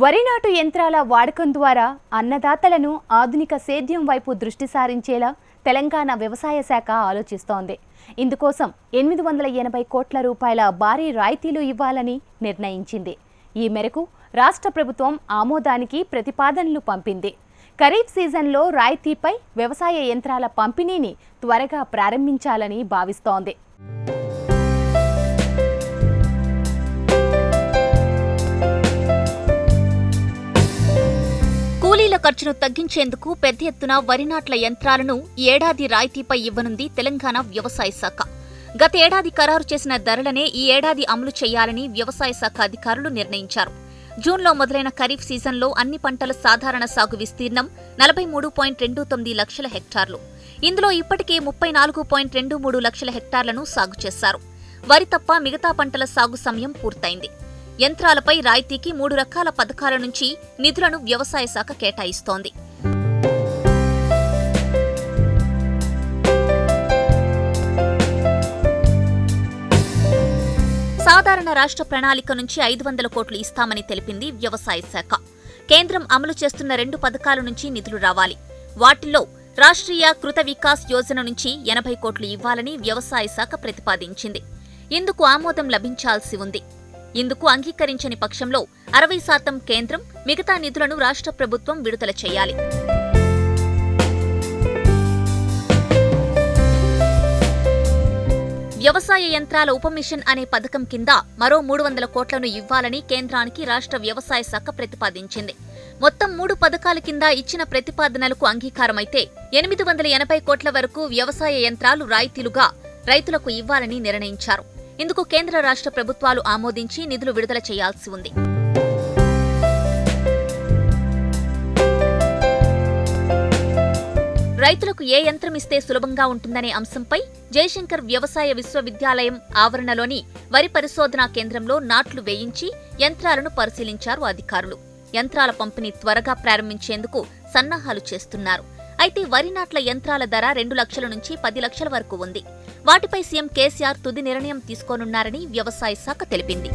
వరి నాటు యంత్రాల వాడకం ద్వారా అన్నదాతలను ఆధునిక సేద్యం వైపు దృష్టి సారించేలా తెలంగాణ వ్యవసాయ శాఖ ఆలోచిస్తోంది. ఇందుకోసం ఎనిమిది వందల ఎనభై కోట్ల రూపాయల భారీ రాయితీలు ఇవ్వాలని నిర్ణయించింది. ఈ మేరకు రాష్ట్ర ప్రభుత్వం ఆమోదానికి ప్రతిపాదనలు పంపింది. ఖరీఫ్ సీజన్లో రాయితీపై వ్యవసాయ యంత్రాల పంపిణీని త్వరగా ప్రారంభించాలని భావిస్తోంది. ఖర్చును తగ్గించేందుకు పెద్ద ఎత్తున వరి నాట్ల యంత్రాలను ఏడాది రాయితీపై ఇవ్వనుంది తెలంగాణ వ్యవసాయ శాఖ. గత ఏడాది ఖరారు చేసిన ధరలనే ఈ ఏడాది అమలు చేయాలని వ్యవసాయ శాఖ అధికారులు నిర్ణయించారు. జూన్లో మొదలైన ఖరీఫ్ సీజన్లో అన్ని పంటల సాధారణ సాగు విస్తీర్ణం నలభై మూడు పాయింట్ రెండు తొమ్మిది లక్షల హెక్టార్లు. ఇందులో ఇప్పటికే ముప్పై నాలుగు పాయింట్ రెండు మూడు లక్షల హెక్టార్లను సాగు చేశారు. వరి తప్ప మిగతా పంటల సాగు సమయం పూర్తయింది. యంత్రాలపై రాయితీకి మూడు రకాల పథకాల నుంచి నిధులను వ్యవసాయ శాఖ కేటాయిస్తోంది. సాధారణ రాష్ట్ర ప్రణాళిక నుంచి ఐదు వందల కోట్లు ఇస్తామని తెలిపింది వ్యవసాయ శాఖ. కేంద్రం అమలు చేస్తున్న రెండు పథకాల నుంచి నిధులు రావాలి. వాటిల్లో రాష్ట్రీయ కృత వికాస్ యోజన నుంచి ఎనభై కోట్లు ఇవ్వాలని వ్యవసాయ శాఖ ప్రతిపాదించింది. ఇందుకు ఆమోదం లభించాల్సి ఉంది. ఇందుకు అంగీకరించని పక్షంలో అరవై శాతం కేంద్రం మిగతా నిధులను రాష్ట్ర ప్రభుత్వం విడుదల చేయాలి. వ్యవసాయ యంత్రాల ఉపమిషన్ అనే పథకం కింద మరో మూడు వందల కోట్లను ఇవ్వాలని కేంద్రానికి రాష్ట్ర వ్యవసాయ శాఖ ప్రతిపాదించింది. మొత్తం మూడు పథకాల కింద ఇచ్చిన ప్రతిపాదనలకు అంగీకారమైతే ఎనిమిది వందల ఎనభై కోట్ల వరకు వ్యవసాయ యంత్రాలు రాయితీలుగా రైతులకు ఇవ్వాలని నిర్ణయించారు. ఇందుకు కేంద్ర రాష్ట్ర ప్రభుత్వాలు ఆమోదించి నిధులు విడుదల చేయాల్సి ఉంది. రైతులకు ఏ యంత్రం ఇస్తే సులభంగా ఉంటుందనే అంశంపై జయశంకర్ వ్యవసాయ విశ్వవిద్యాలయం ఆవరణలోని వరి పరిశోధనా కేంద్రంలో నాట్లు వేయించి యంత్రాలను పరిశీలించారు అధికారులు. యంత్రాల పంపిణీ త్వరగా ప్రారంభించేందుకు సన్నాహాలు చేస్తున్నారు. అయితే వరి నాట్ల యంత్రాల ధర రెండు లక్షల నుంచి పది లక్షల వరకు ఉంది. వాటిపై సీఎం కేసీఆర్ తుది నిర్ణయం తీసుకోనున్నారని వ్యవసాయ శాఖ తెలిపింది.